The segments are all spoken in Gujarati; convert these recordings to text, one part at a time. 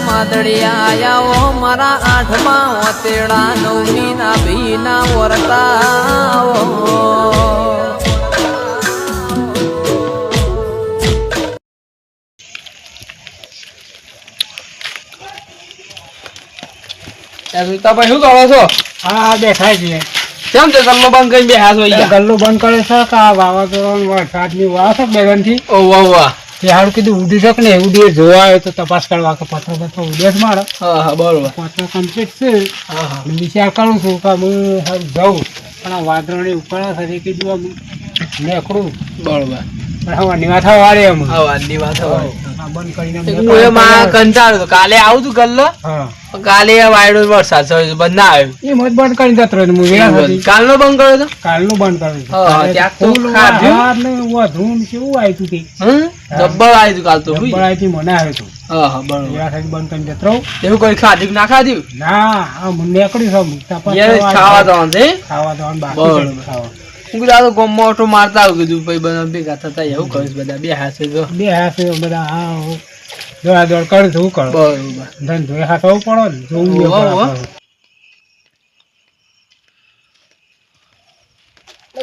માદડિયા મારા આઠમા ઓતેડા નવમી ના ભીના વરતા તમે શું કરો છો? હા બેઠા છીએ. કેમ છે? ગલ્લો બંધ કરી બેહા છો ગલ્લો બંધ કરે છે કે આ વાવાઝોડા વરસાદની વાત છે બેગનથી. ઓ વાહ. હારું કીધું ઉડી શકે ને ઉડી જોવા આવ્યો તો તપાસ કરવા કે પથરો પથરો ઉડે જ મારો. હા હા બરોબર. પથરો કમ્પ્લીટ છે. હા હા. વિચાર કરું છું કે હું જાઉં. પણ આ વાદળની ઉપર છે કીધું આમ નેકડું બરોબર. પણ હવે નિવાથા વાળે એમ. હા એ માં કંટાળ્યો હતો. કાલે આવું તું ગલ્લો? કાલે વાયડો વરસાદ થયો બંધ ના આવ્યો. એ મત બંધ કરી જતો રહ્યો હું વેળા કાલનો બંધ કર્યો તો કાલનો બંધ કર્યો. ત્યાં તો ખાધું. હાર વધુ કેવું આવ્યું તે હમ આવી તું કાલ તો હુઈ. આવી આવ્યું મને આવ્યું તું હા હા બરોબર. વેળા ખાઈ બંધ કરીને જતો એવું કોઈ ખાધી ના ખાધી? ના આ મને તપાસ યાર ખાવા આવ્યો. છે ખાવા દવાનું બાકી ખાવા. હું કીધું આ તો ગોમમાં ઓટો મારતા આવું કીધું ભાઈ બધા ભેગા થતા એવું કહીશ બધા બે હાથે જો. બે હાથે બધા હા દોડા દોડ કરું છું કરો. બરોબર. ધંધો એ હાથવું પડો ને જોવું એ હોવે, પડે હોવે. આપણને.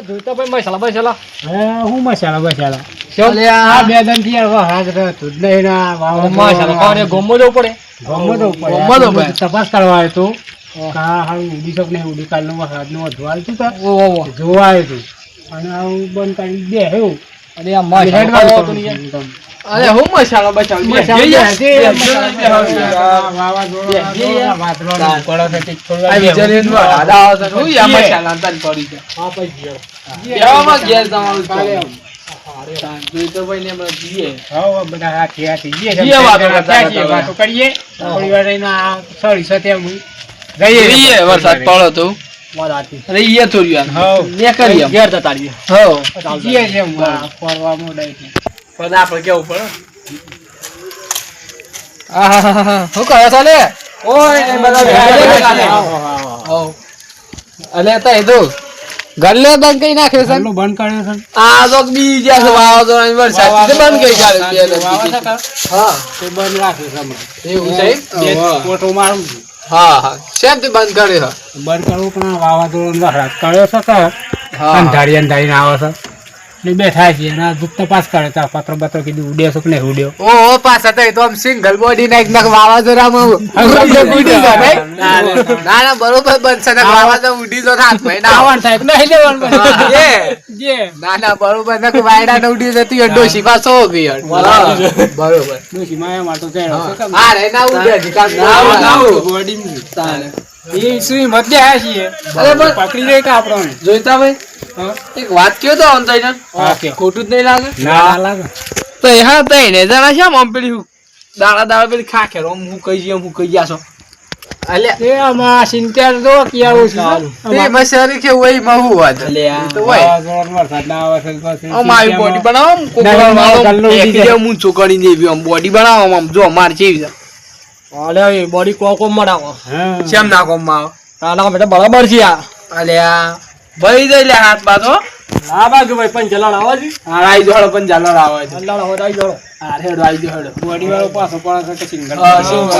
જોઈતા ભાઈ મસાલા મસાલા હે હું મસાલા બસાલા. અલે આ આ બે દનથી હવે હાથ જ નહીં ને મસાલા ખાવા ગોમમાં જવું પડે. ગમો તો પડે. ગમો તો પડે. તપાસ કરવા આવ્યો તો. કા હારું ઉડી શક નહીં ઉડી તા. જોવા આવ્યો અને આવું બંધ કરી દે એવું અરે આ મસાલો અરે હું મસાલો બચાવ વિચારીને વરસાદ પડી તો. રહીએ થોડી વાર કરીએ ઘેર જતા રહીએ. હો જઈએ છે ફરવા મોડાય છે. પણ આપણે કેવું પડે શું કરે છે લે? ઓય બધા. અલે તો ગલ્લે કરી નાખ્યો છે? બંધ કર્યો છે. આ તો બી ગયા છે વાવાઝોડાની વરસાદ બંધ કરી કાઢ્યો હા. તે બંધ રાખ્યો છે એવું છે હા. મારું હા હા. શેમ તે બંધ કર્યો બંધ કરવું પણ આ કર્યો છે કે? હા. અંધારી આવે છે. ને બેઠા છીએ અને તપાસ કરે તો પત્ર પત્ર કીધું ઉડ્યો છો કે નહીં ઉડ્યો. ઓ પાછા તો એ તો આમ સિંગલ બોડી નાખ એકદમ વાવાઝોડામાં ઉડી ઉડી જાય ના ના બરોબર બનશે ને વાવાઝોડા ઉડી જો હાથ ભાઈ ના આવવાનું થાય નહીં લેવાનું જે જે. ના ના બરોબર ને વાયડા ને ઉડી જતી અડો ડોશી પાછો ગયો બરોબર. ડોશીમાં એમ આટલું મારતો છે કે હા રે ના ઉડે કાંઈ ના ના, ના, ઉડે. તાને. એ સુઈ મધ્ય આ છીએ. અરે પકડી લે કે આપણને જોઈતા ભાઈ? એક વાત કયો તો આમ થઈને હા, ખોટું જ નહીં લાગે? ના. લાગે. તો એ હા તઈ ને જણા છે આમ પેલી દાડા દાડા પેલી ખાખેર આમ હું કહી જઈએ હું કહી ગયા છો. અલ્યા. એ આમાં સિત્તેર તો કિયાળું છે તે બસ અરે કે હોયમાં વાત. અલ્યા, તો હોય. વરસાદ ના આવે છે પછી આમ બોડી બનાવો આમ વાળો દેવી બોડી બનાવો જો માર જેવી છે. અલે બોડી કોકો મરાવો હા. શેમ ના કોમમાં તાના બેટા બરાબર છે આ. અલ્યા. ભાઈ જઈ લે હાથ બાતો ના બાગ ભાઈ પણ ચલાણ આવા જી હા આઈ જોડો પણ ચાલો આવે છે. અલ્લાહ હોત આઈ જોડો. હા હેડો આઈ જોડો. બોડી વાળો પાછો પડે છે કે સિંગલ હા, પડે સિંગલ.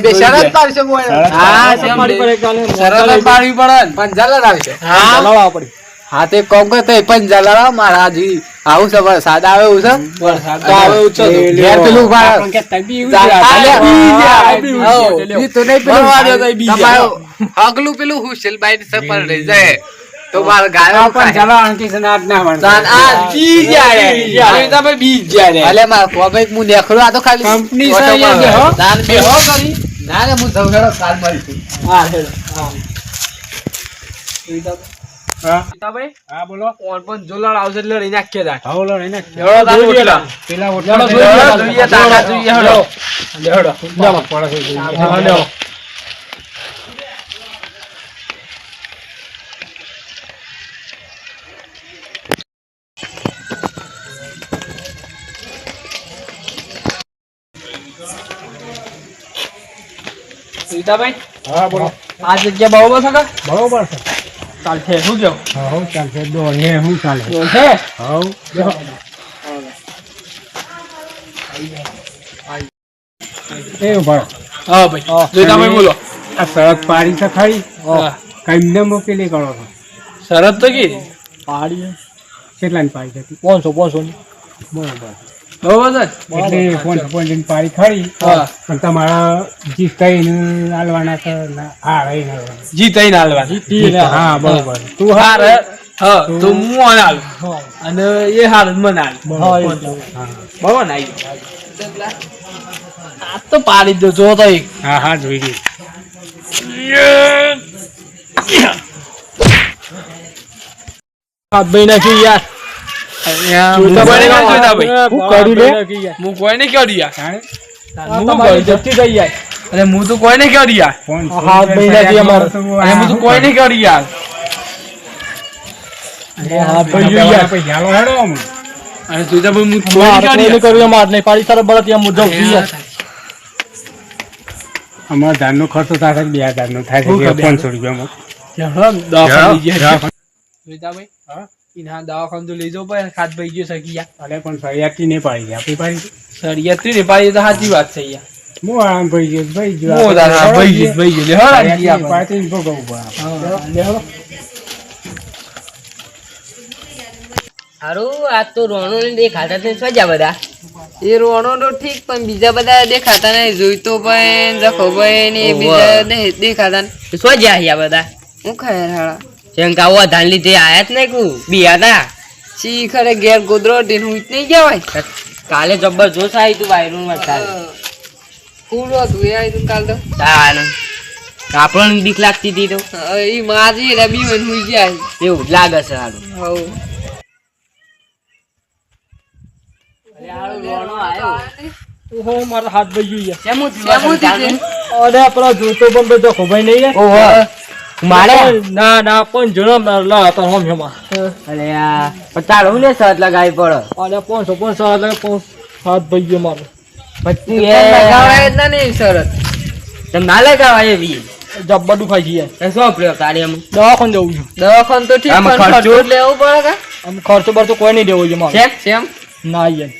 બે શરત પાડશે કોઈ હા મારી પર એક શરત પાડવી પડે પણ ચાલો આવશે હા? ચલાવ પડી. હા તે કોમ કે તે પણ ચાલો મારા જી આવું છે વરસાદ આવે એવું છે? વરસાદ આવે હવે ઊંચો ઘેર પેલું ભાઈ- કે તબી બી હા, બી બી. બી બી આગલું પેલું હુસેલબાઈ ને સફર રહી જાય તો મારા ગાયો આ પણ. ચાલો આંટી સનાટ ના વણ આ બી જાય. બી હવે તમે બી જાય. અલે માર કોબેક હું દેખરો આ તો ખાલી કંપની અહીંયા મારે. બેહો. તાન બેહો કરી. ના ના હું સૌ કાલ મળીશું. હા, હેડો. હા. ભાઈ હા, બોલો. ઓન પણ જોલાણ આવશે એટલે લઈ નાખીએ તાર હા, બોલો, એને. હેડો તાન પેલા ઓટલા જોઈએ, છે. જોઈએ, તાકાત જોઈએ, હેડો. હેડો. પડે છે, હા, લ્યો. સીતાભાઈ હા, બોલો. આ જગ્યા બરોબર છે કે બરોબર છે ચાલશે શું કેવું? હા, ચાલશે. દોડીએ, શું ચાલે? છે હા. એ ઊભા હા ભાઈ. જોઈતાભાઈ બોલો. આ સડક પાડી તો ખરી. કઈને મોકલી કરો છો? શરત તો કી? પાડી. કેટલાની પાડી હતી? પાંચસો પાંચસો ની. બરોબર. બરોબર. છે એટલે પાંચસો પાંચસોની પાડી ખરી. પણ તમારા જી કઈ હાલવાના છે ના, હા હાલવાના. જી તઈ ના હા બરોબર. તું હા હા તો હું હાલ. અને એ હાલ મને હાલ. જ. બરોબર ને? આ તો પાડી દો જો તો એક. હા હા જોઈ ગઈ ભાઈ નાખ્યું યાર જોઈતાભાઈ ને કાંઈ જોઈતાભાઈ? હું કોઈને કહ્યું યાર જાણે? હું તો કોઈને યાર પાંચસો હા, અમારે. અને તો કોઈને કહ્યું યાર હાથ ભાઈ પૈસા યાર. પૈસા લો હેડો આમ. અને જોઈતાભાઈ હું કોઈને કોઈને કર્યું માર નહીં પાડી તારા બળદ ત્યાં મુદ્દો જાઉં છું યાર. અમારો ખર્ચો થાય બે બે હજારનો થાય? પાંચસો રૂપિયામાં. ઇના દવાખાને તો લઈ જવું પડે ખાત ભાઈ ગયો સકી યાર અરે પણ ફરિયાદથી નહીં પાડી છે. આપણી પાડી છે. સળિયાત્રી ને પાડી તો સાચી વાત છે યાર ભાઈ ગયો ભાઈ ગયો. ભાઈ ગયો ભાઈ ગયો લે પડે. હારું આજ તો રોણો ને દેખાતા જ નહીં બધા. એ રોણો તો ઠીક પણ બીજા બધા દેખાતા નહીં. જોઈતો ભાઈ જખોભાઈ ને એ ઓહો. બીજા દેખાતા સજા સ્વજા બધા. હું હાળા. શંકા ધાન લીધે આયા જ નહીં કુ બિયા તા સી ખરે ઘેર ગોદરો ઢીન હું નહીં જવાય કાલે જબરજોશ આવી તું વાયરું વરસાદ ફૂલ તું એ આવ્યું કાલ તો. તાન. આપણને બીક લાગતી હતી તો. એ માજી રબી મન હુઈ જાય એવું લાગે છે હારું. હવ. ઓહો મારા હાથ ભાઈ ગયું યાર. કેમું કેમું થયું? અરે પેલા જોતો પણ તો જખો નહીં ઓહો. મારે? ના ના પણ જન્મ લા હતા હમ હેમાં અરે આ પણ હું ને સત લગાવી પડે? અરે પાંચસો પાંચસો એટલે પાંચ હાથ ભાઈ ગયો મારો. પછી એ લગાવડાય જ ના તમે લગાવાય એવી. જબ્બર દુખાય છે એ શું પ્રયોગ તારે એમ? દવાખાને જવું છું. દવાખાનું તો ઠીક પણ ખર્ચો? લેવું પડે કા? આમ ખર્ચો બરચો કોઈ નહીં દેવો છે મારે. કેમ કેમ ના યાર.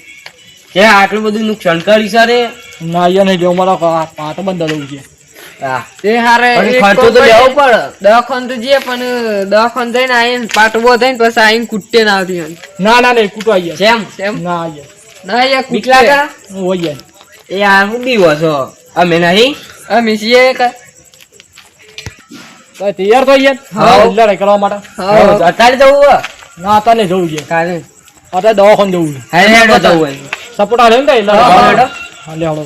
કે આટલું બધું નુકસાન કરી સરે ના યાર નહીં દેવો. મારા પાટો બંધ દઉં છે. તે હારે ખર્ચો તો લેવો પડે. દવાખાન તો જઈએ પણ દવાખાનું જઈને આવીને પાટવો થઈને પછી આવીને કુટે ના આવતી. ના ના નહીં કૂટવા યાર જેમ તેમ ના યાર ના યાર કુટલા કૂટે. લાગે? હોય એ આ હું દીવો છો? અમે નહીં? અમે છીએ કા તૈયાર થઈ યાર હા. લડાઈ કરવા માટે. હા. અત્યારે જવું હોય? ના અત્યારે જવું છે. કાલે. અત્યારે દવાખાન જવું છે. હારે હેડો જવું હોય. સપોર્ટ આવે ને તો એટલે હા, હા લે હળો